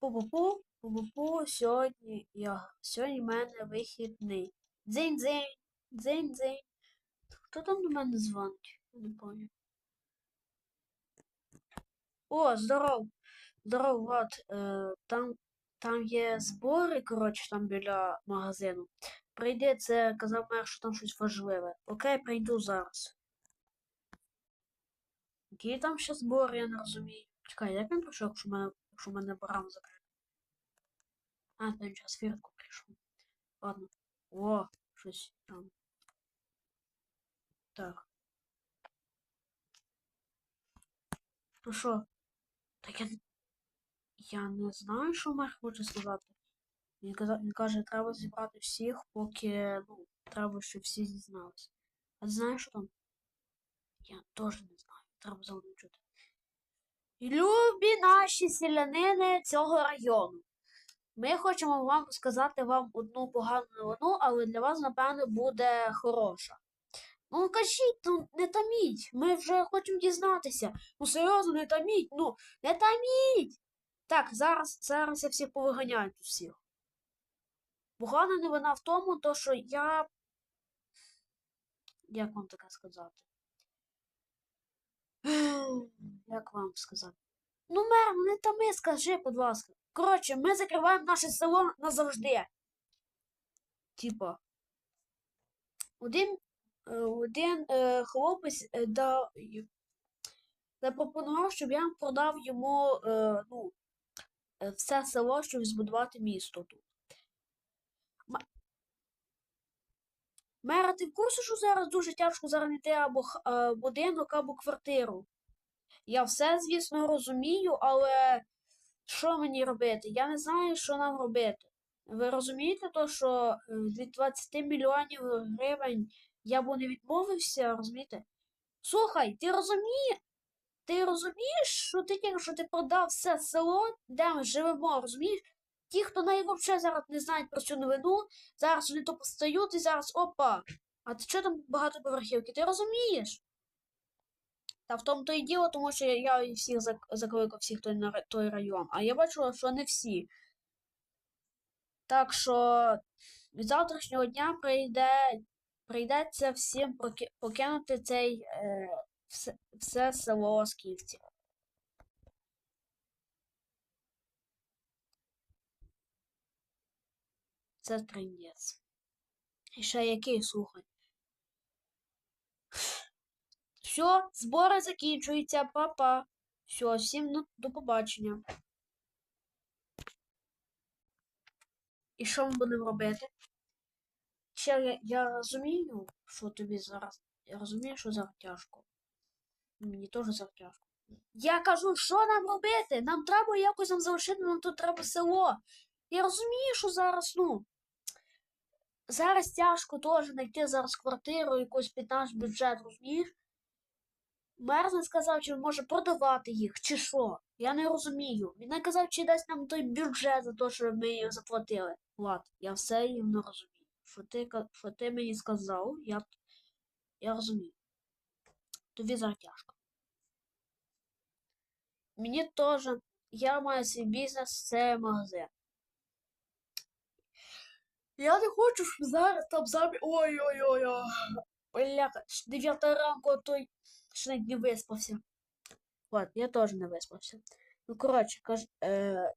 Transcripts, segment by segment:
Пу-пу-пу, пу-пу-пу, сьогодні я. Сьогодні в мене вихідний. Дзинь-дзинь, дзинь-дзинь. Хто там до мене дзвонить? Не пам'ятаю. О, здоров. Здоров, Влад. Е, там, там є збори, коротше, там біля магазину. Прийди, це казав мер, що там щось важливе. Окей, прийду зараз. Які там ще збори, я не розумію. Чекай, як він прийшов, якщо в мене, якщо в мене барам закрив? А, то він час фіртку прийшов. Ладно. О, щось там. Так. Ну що? Так я. Я не знаю, що мер хоче сказати. Він, казав, він каже, треба зібрати всіх, поки, ну, треба, щоб всі дізналися. А ти знаєш, що там? Я теж не знаю. Треба залучити. Любі наші селянини цього району. Ми хочемо вам сказати вам одну погану новину, але для вас, напевно, буде хороша. Ну, кажіть, ну не таміть. Ми вже хочемо дізнатися. Ну, серйозно, не таміть, ну, не таміть. Так, зараз, зараз я всіх повиганяю всіх. Погана новина в тому, то, що я. Як вам таке сказати? Як вам сказати? Ну, мер, не тами, скажи, будь ласка. Коротше, ми закриваємо наше село назавжди. Типа. Один е, один е, хлопець е, да, запропонував, щоб я продав йому е, ну, е, все село, щоб збудувати місто тут. Мера, ти в курсі, що зараз дуже тяжко знайти або е, будинок, або квартиру? Я все, звісно, розумію, але що мені робити? Я не знаю, що нам робити. Ви розумієте, то, що е, від 20 мільйонів гривень я б не відмовився, розумієте? Слухай, ти розумієш? Ти розумієш, що ти тільки що ти продав все село, де ми живемо, розумієш? Ті, хто навіть взагалі зараз не знають про цю новину, зараз вони то постають і зараз опа. А ти що там багатоповерхівки? Ти розумієш? Та в тому то і діло, тому що я і всіх зак- закликав всіх той, на той район. А я бачу, що не всі. Так що від завтрашнього дня прийде, прийдеться всім поки- покинути цей е, все, все село Скіфці. Це трындець. І ще який, слухай. Все, збори закінчуються, папа. Все, всім ну, до побачення. І що ми будемо робити? Ще я, я розумію, що тобі зараз. Я розумію, що зараз тяжко. Мені теж зараз тяжко. Я кажу, що нам робити? Нам треба якось нам залишити, нам тут треба село. Я розумію, що зараз, ну. Зараз тяжко теж знайти зараз квартиру, якусь під наш бюджет, розумієш? Мер не сказав, чи може продавати їх, чи що. Я не розумію. Він не казав, чи дасть нам той бюджет за те, що ми їх заплатили. Влад, я все їм не розумію. Що ти, що ти мені сказав, я, я розумію. Тобі зараз тяжко. Мені теж, я маю свій бізнес, це магазин. Я не хочу, щоб зараз там замі. Ой-ой-ой. Бляха, 9 ранку, а той ще навіть не виспався. Ладно, я теж не виспався. Ну, коротше, каж... е...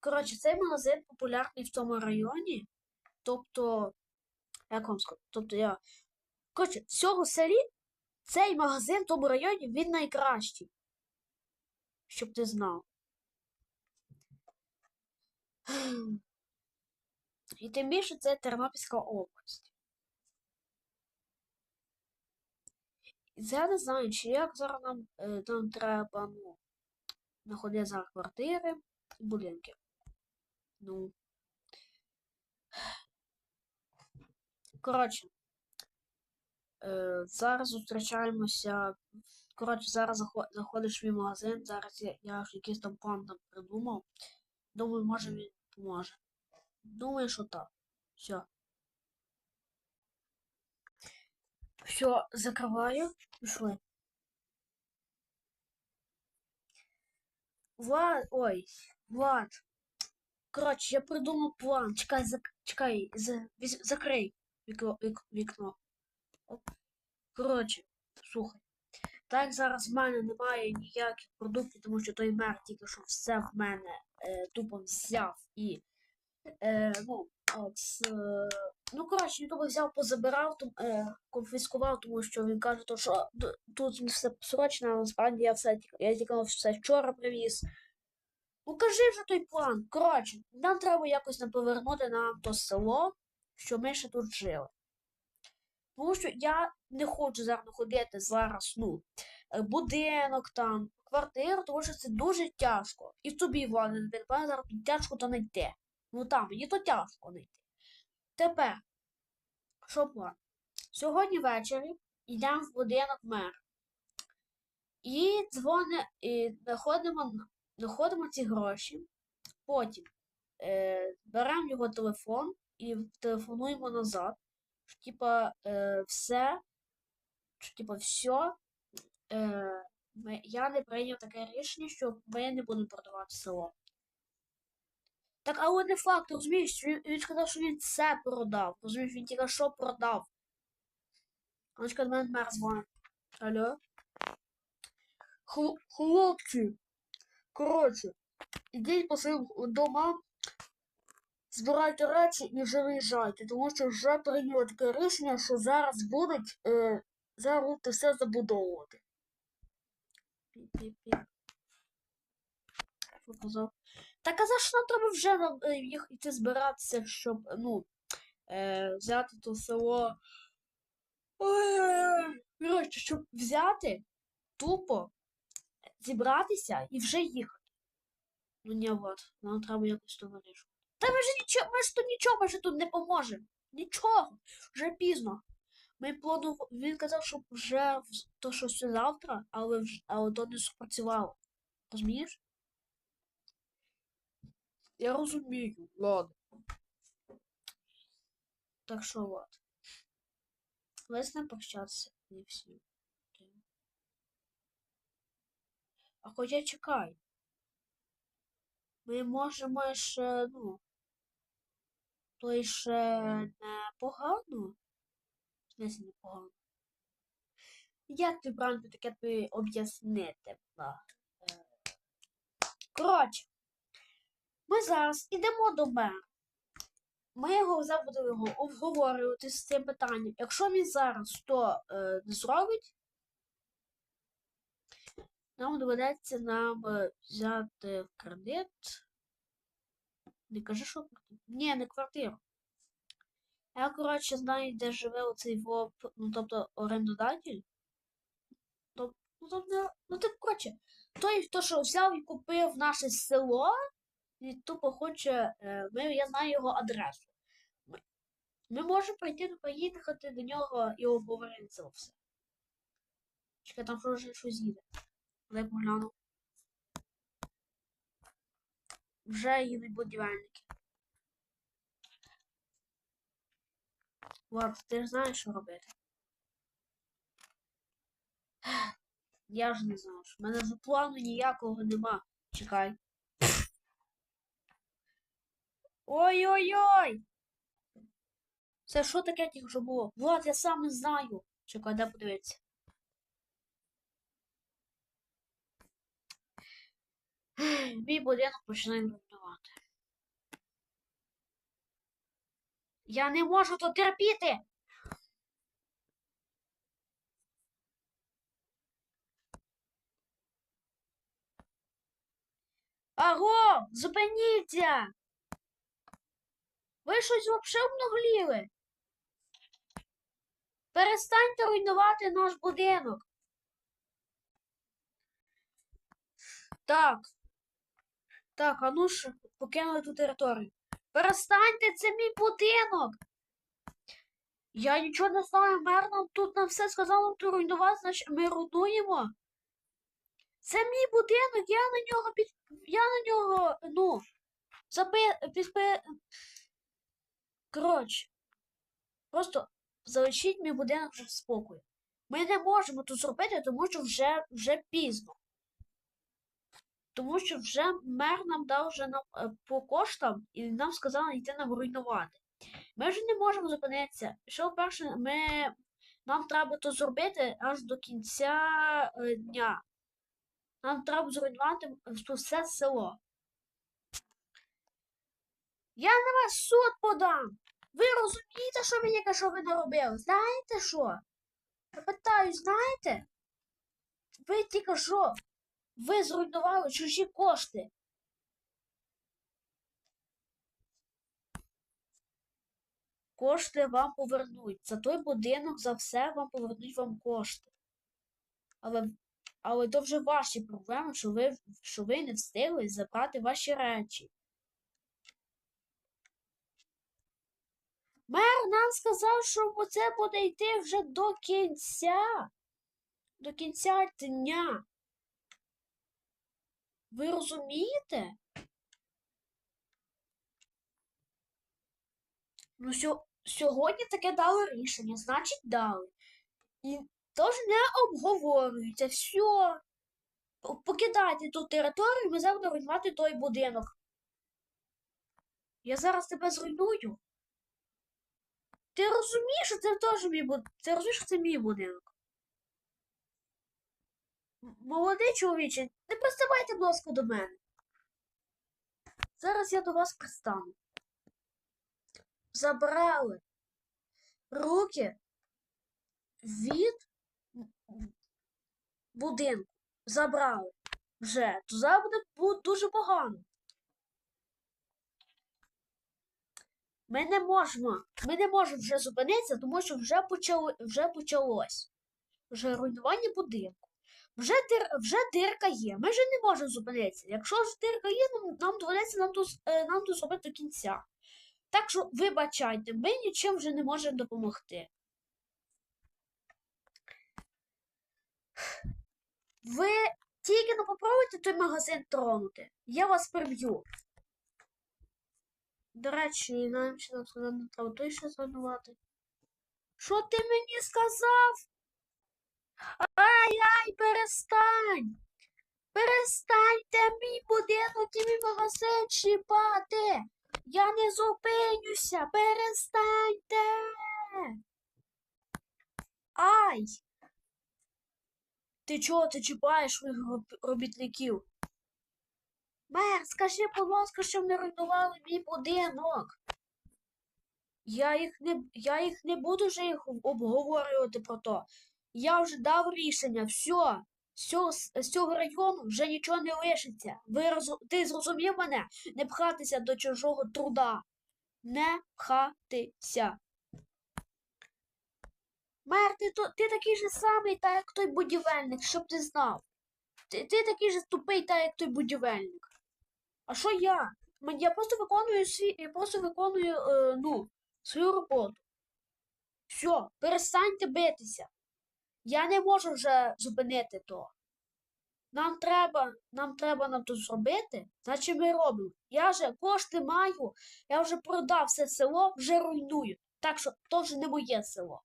коротше, цей магазин популярний в тому районі. Тобто, як вам сказати? Тобто я. Коротше, в цьому селі цей магазин в тому районі він найкращий. Щоб ти знав. І тим більше це Тернопільська область. І це я не знаю, чи як зараз нам, е, нам треба, ну, знаходити зараз квартири і будинки. Ну. Коротше, е, зараз зустрічаємося. Коротше, зараз заходиш в мій магазин, зараз я, я якийсь там план там придумав. Думаю, може він поможе. Думаю, що так. Все. Все, закриваю. Пішли. Влад, ой, Влад, Коротше, я придумав план. Чекай, зак... чекай, за... закрий вікно. вік- вікно. Оп. Коротше, слухай. Так зараз в мене немає ніяких продуктів, тому що той мер тільки що все в мене е, тупо взяв і. Е, ну, от, е, ну, коротше, тупо взяв, позабирав, том, е, конфіскував, тому що він каже, то, що тут все срочно, а насправді я все я тільки все вчора привіз. Ну кажи вже той план. Коротше, нам треба якось не повернути нам то село, що ми ще тут жили. Тому що я не хочу зараз ходити зараз, ну, е, будинок там, квартиру, тому що це дуже тяжко. І тобі, не пане зараз тяжко то знайти. Ну там, мені то тяжко знайти. Тепер, що план? Сьогодні ввечері йдемо в будинок мера. І дзвони, і знаходимо, знаходимо ці гроші. Потім е, беремо його телефон і телефонуємо назад. Що, типа, е, все, що, типа, все, е, ми, я не прийняв таке рішення, що ми не будемо продавати село. Так, але не факт, розумієш, він, він сказав, що він це продав. Розумієш, він тільки що продав. Анечка до мене мер. Алло? Хл- хлопці, коротше, ідіть по своїм домам, збирайте речі і вже виїжджайте, тому що вже прийняло таке рішення, що зараз будуть, е, зараз будуть все забудовувати. Пі-пі-пі. Що казав? Так а за що нам треба вже е, їх йти збиратися, щоб, ну, е, взяти то село. Коротше, щоб взяти тупо зібратися і вже їхати. Ну ні, от, нам треба якось то вирішувати. Та ми ж нічого, ми ж тут нічого, ми ж тут не поможемо. Нічого, вже пізно. Ми планували, він казав, що вже то, що все завтра, але вже, але то не спрацювало. Розумієш? Я розумію, ладно. Так що от. Ви з прощатися не всі. А хоча чекай. Ми можемо ще, ну. То ще непогано. В смысле непогано. Як ти правильно таке тобі об'яснити? Е, Коротше, ми зараз ідемо до мера. Ми його зараз будемо обговорювати з цим питанням. Якщо він зараз то е, не зробить, нам доведеться нам е, взяти кредит. Не кажи, що кредит. Ні, не квартиру. Я, коротше, знаю, де живе оцей ВОП, ну тобто орендодатель. Тоб- Ну, тобто, ну ти, коротше, той, хто що взяв і купив наше село, і тупо хоче, е, ми, я знаю його адресу. Ми, ми можемо прийти, поїхати до нього і обговорити це все. Чекай, там що вже щось їде. Дай погляну. Вже їдуть будівельники. Влад, ти ж знаєш, що робити. Я ж не знаю. У мене вже плану ніякого нема. Чекай. Ой-ой-ой! Це що таке тільки що було? Влад, я сам не знаю. Чекай, де подивитися. Мій будинок починає руйнувати. Я не можу то терпіти. Аго, зупиніться! Ви щось взагалі обнагліли? Перестаньте руйнувати наш будинок. Так. Так, а ну ж покинули ту територію. Перестаньте, це мій будинок. Я нічого не знаю, мер тут нам все нам тут руйнувати, значить ми руйнуємо. Це мій будинок, я на нього під. Я на нього, ну, запи... підпи... Коротше, просто залишіть мій будинок вже в спокою. Ми не можемо тут зробити, тому що вже, вже пізно. Тому що вже мер нам дав вже нам е, по коштам і нам сказали йти нам руйнувати. Ми вже не можемо зупинитися. Що перше, ми, нам треба то зробити аж до кінця е, дня. Нам треба зруйнувати е, все село. Я на вас суд подам. Ви розумієте, що яке, що ви наробили? Знаєте що? Я питаю, знаєте? Ви тільки що? Ви зруйнували чужі кошти. Кошти вам повернуть. За той будинок, за все вам повернуть вам кошти. Але, але то вже ваші проблеми, що ви, що ви не встигли забрати ваші речі. Мер нам сказав, що це буде йти вже до кінця. До кінця дня. Ви розумієте? Ну, сьо- сьогодні таке дали рішення, значить дали. І тож не обговорюється. Все. Покидайте ту територію, ми будемо руйнувати той будинок. Я зараз тебе зруйную. Ти розумієш, що це теж мій будинок? Ти розумієш, що це мій будинок? Молодий чоловіче, не приставайте, будь ласка, до мене. Зараз я до вас пристану. Забрали руки від будинку. Забрали. Вже. То зараз буде дуже погано. Ми не можемо, ми не можемо вже зупинитися, тому що вже почало, вже почалось. Вже руйнування будинку. Вже, дир, вже дирка є. Ми вже не можемо зупинитися. Якщо ж дирка є, нам, нам доведеться нам тут, е, нам тут зробити до кінця. Так що, вибачайте, ми нічим вже не можемо допомогти. Ви тільки не попробуйте той магазин тронути. Я вас приб'ю. До речі, нам ще нам сказали, треба той ще зруйнувати. Що ти мені сказав? Ай-ай, перестань! Перестаньте мій будинок і мій магазин чіпати! Я не зупинюся! Перестаньте! Ай! Ти чого ти чіпаєш роб- робітників? Мер, скажи, будь ласка, щоб не руйнували мій будинок. Я їх не, я їх не буду вже їх обговорювати про то. Я вже дав рішення, все. З цього, району вже нічого не лишиться. Ви розу- ти зрозумів мене? Не пхатися до чужого труда. Не пхатися. Мер, ти, то, ти такий же самий, так як той будівельник, щоб ти знав. Ти, ти такий же тупий, так як той будівельник. А що я? Я просто виконую свій, я просто виконую, е, ну, свою роботу. Все, перестаньте битися. Я не можу вже зупинити то. Нам треба, нам треба нам то зробити, значить ми робимо. Я вже кошти маю, я вже продав все село, вже руйную. Так що то вже не моє село.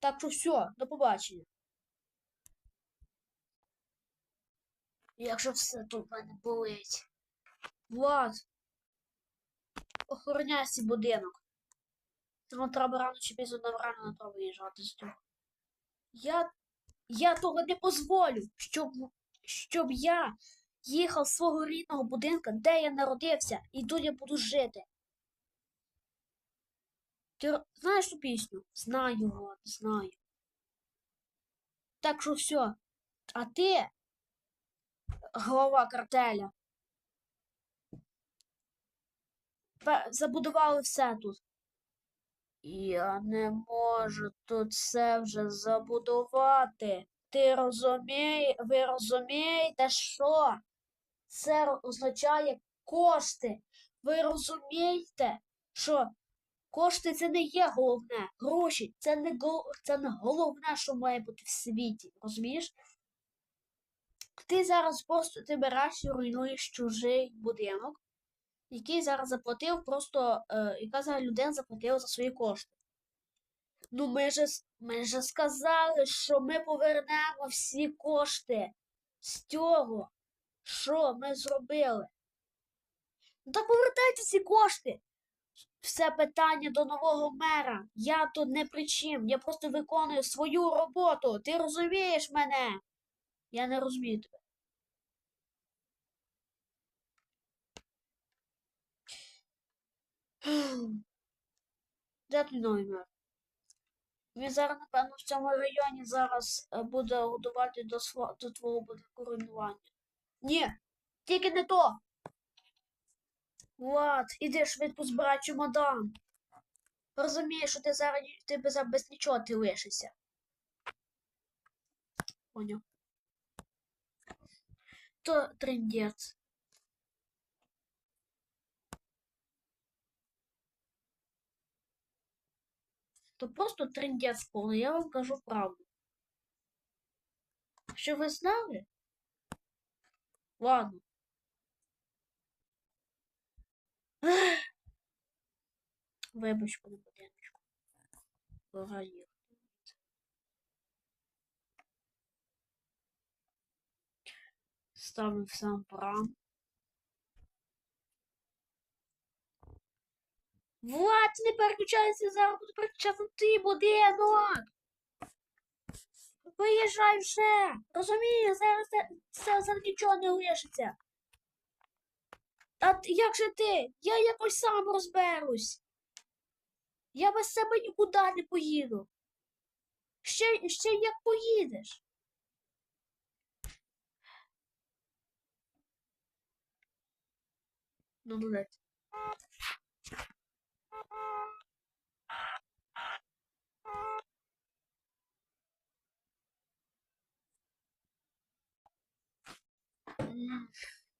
Так що все, до побачення. Якщо все тут в мене болить. Влад, охороняй свій будинок. Нам треба рано чи пізно нам рано не треба виїжджати з цього. Я, я того не дозволю, щоб, щоб я їхав з свого рідного будинку, де я народився, і тут я буду жити. Ти знаєш ту пісню? Знаю, Влад, знаю. Так що все. А ти, голова картеля, забудували все тут. Я не можу тут все вже забудувати. Ти розумієш, ви розумієте, що? Це означає кошти. Ви розумієте, що кошти це не є головне. Гроші це не, це не головне, що має бути в світі. Розумієш? Ти зараз просто ти береш і руйнуєш чужий будинок, який зараз заплатив просто, е, яка зараз людина заплатила за свої кошти. Ну, ми же, ми же сказали, що ми повернемо всі кошти з цього. Що ми зробили? Ну так повертайте ці кошти. Все питання до нового мера. Я тут не при чим. Я просто виконую свою роботу. Ти розумієш мене? Я не розумію тебе. Де твій новий мер? Він зараз, напевно, в цьому районі зараз е, буде годувати до, сво... до твого будинку руйнування. Ні, тільки не то. Влад, іди швидко збирай чемодан. Розумієш, що ти зараз ти без нічого ти лишишся. Поняв. То трендець. То просто трендець повний, я вам кажу правду. Що ви знали? Ладно. Вибач, пане будиночку. Пора Ставлю сам прам. Влад, не переключайся зараз, буду переключати ти будинок. Виїжджай вже. Розумієш, зараз це зараз нічого не лишиться. А як же ти? Я якось сам розберусь. Я без себе нікуди не поїду. Ще, ще як поїдеш. Ну, молодець.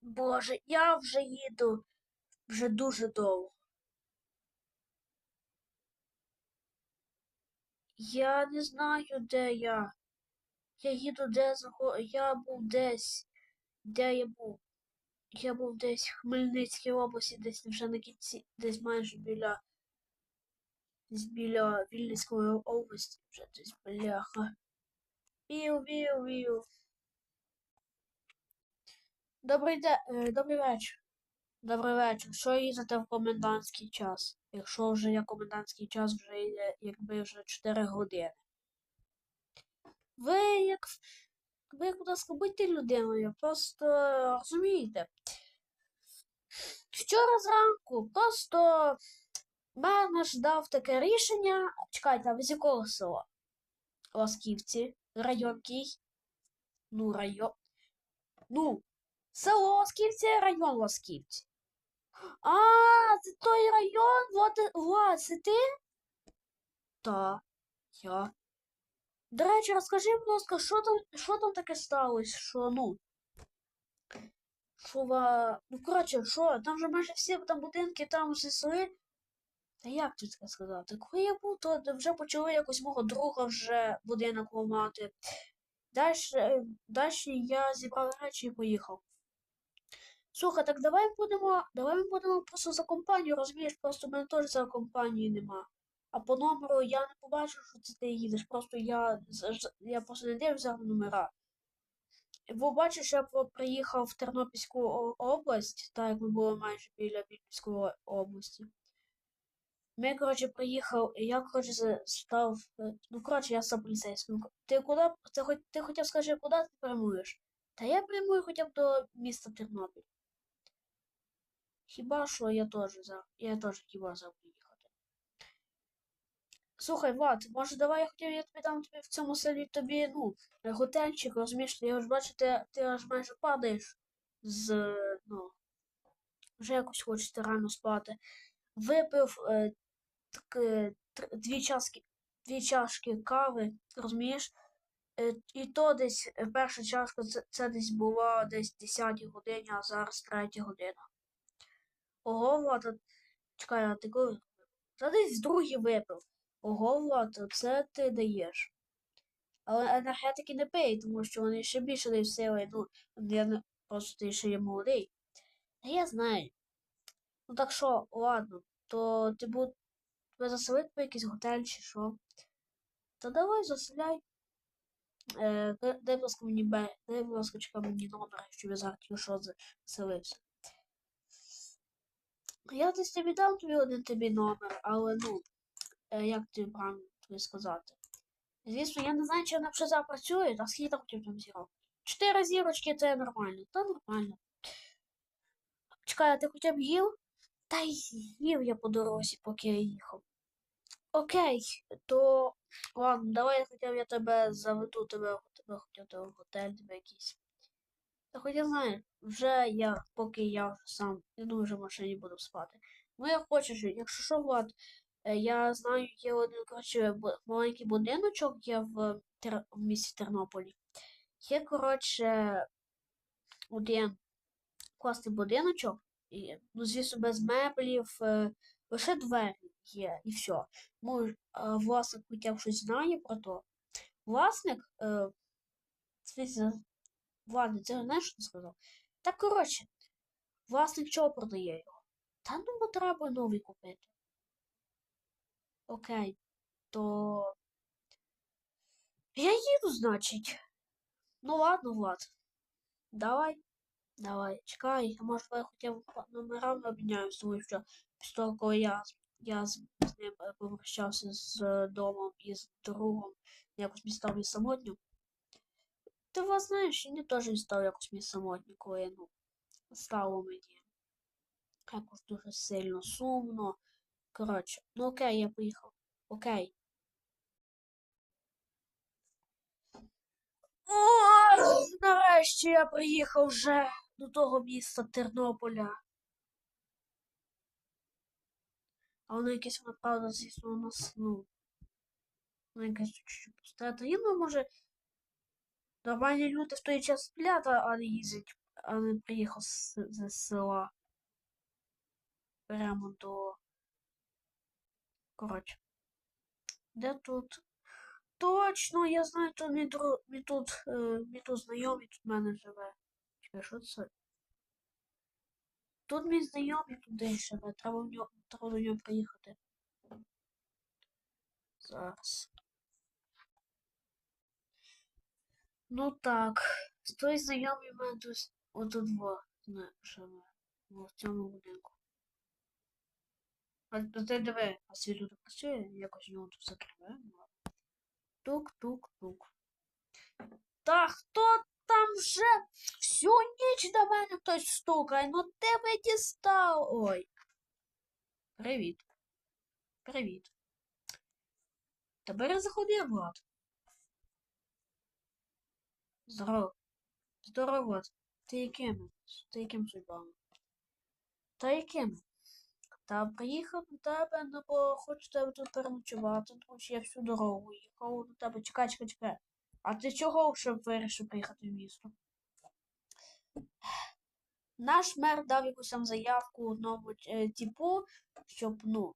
Боже, я вже їду вже дуже довго. Я не знаю, де я. Я їду де захо... Я був десь. Де я був? Я був десь в Хмельницькій області, десь вже на кінці, десь майже біля. Десь біля Вінницької області, вже десь бляха. Вів, вів, вів. Добрий де... е, Добрий вечір. Добрий вечір. Що їздите в комендантський час? Якщо вже є комендантський час, вже йде, якби вже 4 години. Ви як. Ви кудись будьте людиною, просто розумієте. Вчора зранку просто мер наш дав таке рішення. Чекайте, а ви з якого села? Ласківці. Район який? Ну, район. Ну, село Ласківці, район Ласківці. А, це той район, Влад, це ти? Та, я. До речі, розкажи, будь ласка, що там, що там таке сталося, що, ну, що ва... Ну, коротше, що, там же майже всі там будинки там зісли. Та як тут це сказати? Коли я був, то вже почали якось мого друга вже будинок ламати. Далі, далі я зібрав речі і поїхав. Слухай, так давай будемо, давай ми будемо просто за компанію, розумієш, просто в мене теж за компанії нема. А по номеру я не побачив, що це ти їдеш. Просто я, я просто не на номера. Бо бачиш, я приїхав в Тернопільську область, так як ми були майже біля Вінницької області. Ми, коротше, приїхав, і я, коротше, став. е, Ну, коротше, я став поліцейським. Ти куди? Ти, ти хоча скажи, куди ти прямуєш? Та я прямую хоча б до міста Тернопіль. Хіба що я теж. Я теж хіба за приїхати. Слухай, Влад, може давай я хотів, я тобі дам тобі в цьому селі тобі, ну, е, готельчик, розумієш, я ж бачу, ти, ти аж майже падаєш з, ну, вже якось хочете рано спати. Випив е, так, е, дві чашки, дві чашки кави, розумієш? Е, і то десь е, перша чашка це, це десь була десь 10 годині, а зараз 3 година. Ого, Влад, чекай, а ти коли? Та десь другий випив. Ого, Влад, це ти даєш. Але енергетики не пий, тому що вони ще більше дають сили. Ну, я не просто ти ще є молодий. Та я знаю. Ну так що, ладно, то ти буд тебе заселити в якийсь готель чи що? Та давай заселяй. Е, дай, будь ласка, мені бе, дай, будь ласка, чекай мені номер, щоб я зараз що заселився. Я десь тобі дам тобі один тобі номер, але ну, як тобі правильно тобі сказати? Звісно, я не знаю, чи вона вже запрацює, а скільки там хотів там зірок? Чотири зірочки це нормально, та нормально. Чекай, а ти хоча б їв? Та й їв я по дорозі, поки я їхав. Окей, то ладно, давай хоча б я тебе заведу, тебе, тебе хоча в готель, тебе якийсь. Та хоч я знаю, вже я, поки я вже сам, думаю, вже в машині буду спати. Ну я хочу, якщо що, Влад, е, я знаю, є один, коротше, маленький будиночок є в, Тер... в місті Тернополі. Є, коротше, один класний будиночок, і, ну, звісно, без меблів, е, лише двері є, і все. Може, власник б щось знає про то. Власник, е, звісно, Ладно, це знаєш, що ти сказав? Так, коротше, власник чого продає його? Та ну треба новий купити. Окей, то. Я їду, значить. Ну ладно, Влад. Давай. Давай, чекай, а може давай хоча б по номерам обміняємось, тому що після того, коли я, я з, з ним е, попрощався з е, домом і з другом, якось мені став мені самотньо. Ти вас знаєш, не теж він став якось мені самотньо, коли ну, стало мені якось дуже сильно сумно. Коротше, ну окей, я поїхав. Окей. Ой, нарешті я приїхав вже до того міста Тернополя. А воно якесь воно, правда, звісно, у нас, ну. Воно якесь чуть-чуть пусте. Та ну, може, нормальні люди в той час сплять, а не їздять, а не приїхав з, з села. Прямо до. Коротше. Де тут? Точно, я знаю, то мій, дру... мій тут, мій тут знайомий тут в мене живе. Чекай, що це? Тут мій знайомий тут десь живе, треба, в нього, треба до нього приїхати. Зараз. Ну так, той знайомий в мене тут не, живе. В цьому будинку. Ти диви, а світло тут працює, якось нього тут закриває. Тук-тук-тук. Та хто там вже всю ніч до мене хтось стукає, ну тебе дістав. Ой. Привіт. Привіт. Тепер заходи, Влад. Здорово. Здорово, Влад. Ти яким? Ти яким судьбами? Та яким? Та приїхав до тебе, ну бо хочу тебе тут переночувати, тому що я всю дорогу їхав до тебе. Чекай, чекай, чекай. А ти чого щоб вирішив приїхати в місто? Наш мер дав якусь там заявку одному е, типу, щоб, ну,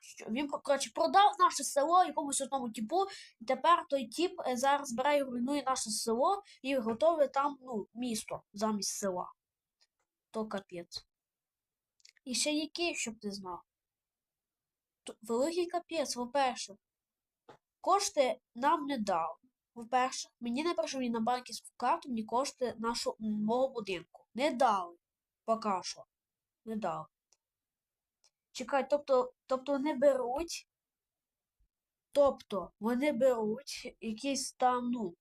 що він, коротше, продав наше село якомусь одному типу, і тепер той тип е, зараз бере і руйнує наше село і готове там, ну, місто замість села. То капець. І ще який, щоб ти знав. Великий капець, по-перше. Кошти нам не дав. По-перше, мені не прийшли на банківську карту, мені кошти нашого мого будинку. Не дали. Поки що. Не дали. Чекай, тобто, тобто вони беруть. Тобто вони беруть якісь там, ну,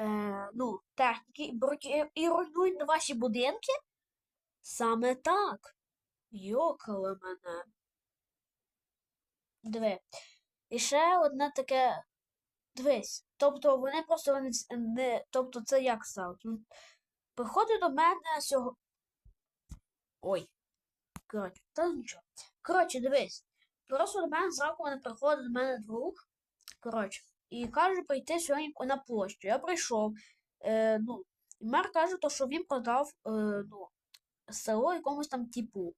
е, ну, техніки беруть і, і руйнують ваші будинки? Саме так. Йокали мене. Диви. І ще одне таке. Дивись. Тобто вони просто вони не. Тобто це як стало? Приходить до мене сього. Ой. Коротше, та нічого. Коротше, дивись. Просто до мене зранку мене приходить до мене друг. Коротше, і каже прийти сьогодні на площу. Я прийшов. Е, ну, і мер каже, то, що він продав е, ну, село якомусь там типу.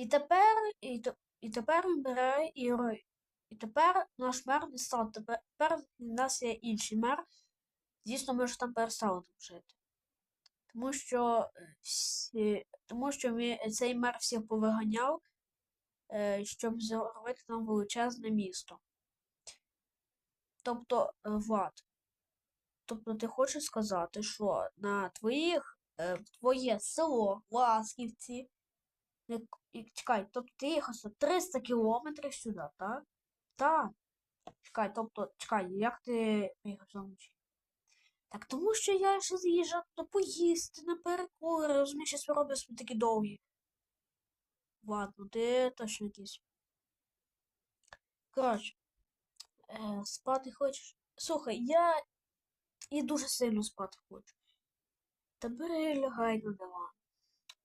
І тепер, і, і тепер бере і І тепер наш мер не став. Тепер в нас є інший мер. Звісно, ми ж там перестали там жити. Тому що е, всі, тому що ми, цей мер всіх повиганяв, е, щоб зробити нам величезне місто. Тобто, е, Влад, тобто ти хочеш сказати, що на твоїх, е, твоє село Ласківці, чекай, тобто ти їхав 300 кілометрів сюди, так? Так. Чекай, тобто, чекай, як ти сюди вночі? Так тому що я ще заїжджав туди поїсти на перекури, розумієш, щось роблю такі довгі. Ладно, ти точно якийсь. Коротше, е, спати хочеш? Слухай, я і дуже сильно спати хочу. Та бери лягай на диван.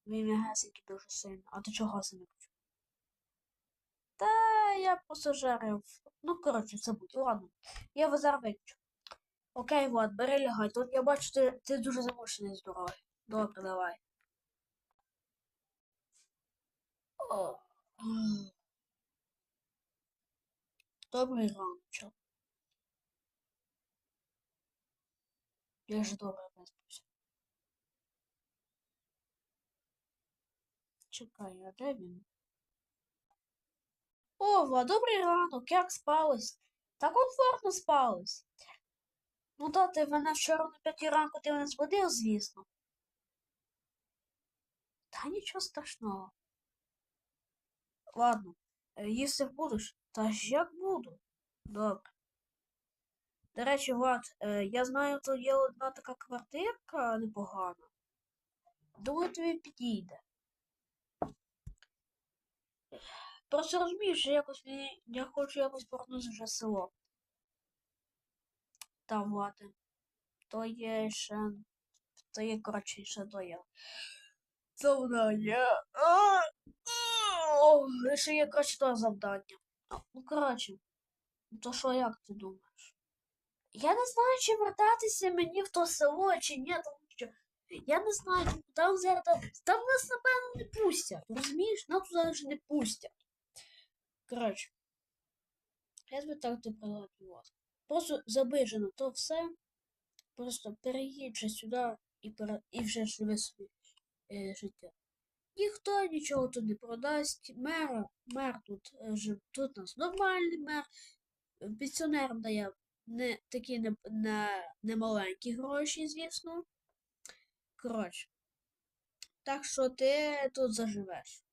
Він м'ягесенький дуже сильно. А ти чого не хочу? Та я просто жарив. Ну, коротше, забудь. Ладно. Я вас зараз. Окей, Влад, бери лягай. Тут я бачу, ти, ти дуже замучений з дороги. Добре, давай. О. Добрий раночок. Я ж добре виспався. Чекай, а де він? О, Влад, добрий ранок, як спалось? Та комфортно спалось. Ну та ти мене вчора на п'ятій ранку ти мене збудив, звісно. Та нічого страшного. Ладно, е, їсти будеш? Та ж як буду? Добре. До речі, Влад, е, я знаю, тут є одна така квартирка непогана. Думаю, тобі підійде. Просто розумієш, що якось мені- я хочу якось повернути вже село. Та Влади. То є ще. То є, коротше, ще то є. Завдання. О, Ще є, коротше, то завдання. Ну, коротше, то що як ти думаєш? Я не знаю, чи вертатися мені в то село, чи ні, тому що я не знаю, там зараз там нас, напевно, не пустять. Розумієш? Нас туди вже не пустять. Коротше, я тобі так ти приладила. Просто на то все. Просто переїдь вже сюди і, пере... і вже живи собі е, життя. Ніхто нічого тут не продасть. Мер, мер тут е, жив, тут нас нормальний мер. Пенсіонерам дає не такі не, не, не маленькі гроші, звісно. Коротше. Так що ти тут заживеш.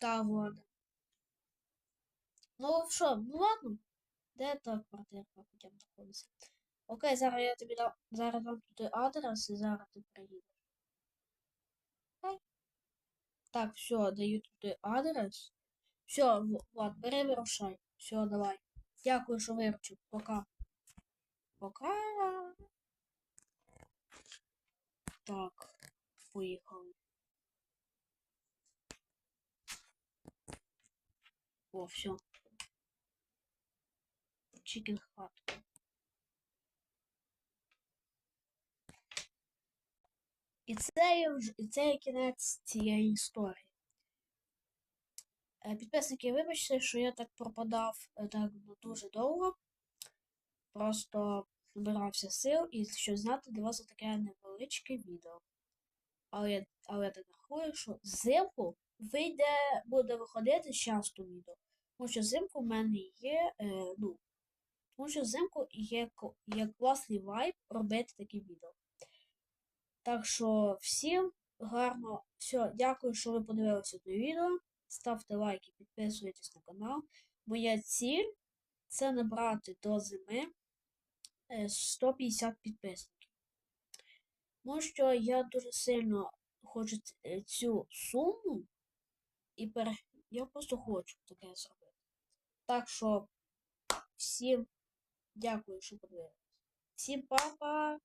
Та вода. Ну що, ну ладно. Де та квартирка хоча б знаходиться? Окей, зараз я тобі дам зараз дам туди адрес і зараз ти приїдеш. Окей. Так, все, даю туди адрес. Все, Влад, бери вирушай. Все, давай. Дякую, що виручив. Пока. Пока. Так, поїхали. О, все. Чикен хат. І це і це є кінець цієї історії. Е, Підписники, вибачте, що я так пропадав е, так ну, дуже довго. Просто набирався сил і щоб зняти для вас таке невеличке відео. Але але я так рахую, що взимку вийде, буде виходити часто відео. Тому що взимку в мене є, е, ну, тому що взимку є, є класний вайб робити такі відео. Так що всім гарно. Все, дякую, що ви подивилися це відео. Ставте лайки, підписуйтесь на канал. Моя ціль це набрати до зими е, 150 підписників. Тому що я дуже сильно хочу е, цю суму і пере... я просто хочу таке зробити. Так що всім дякую, що подивилися. Всім па-па!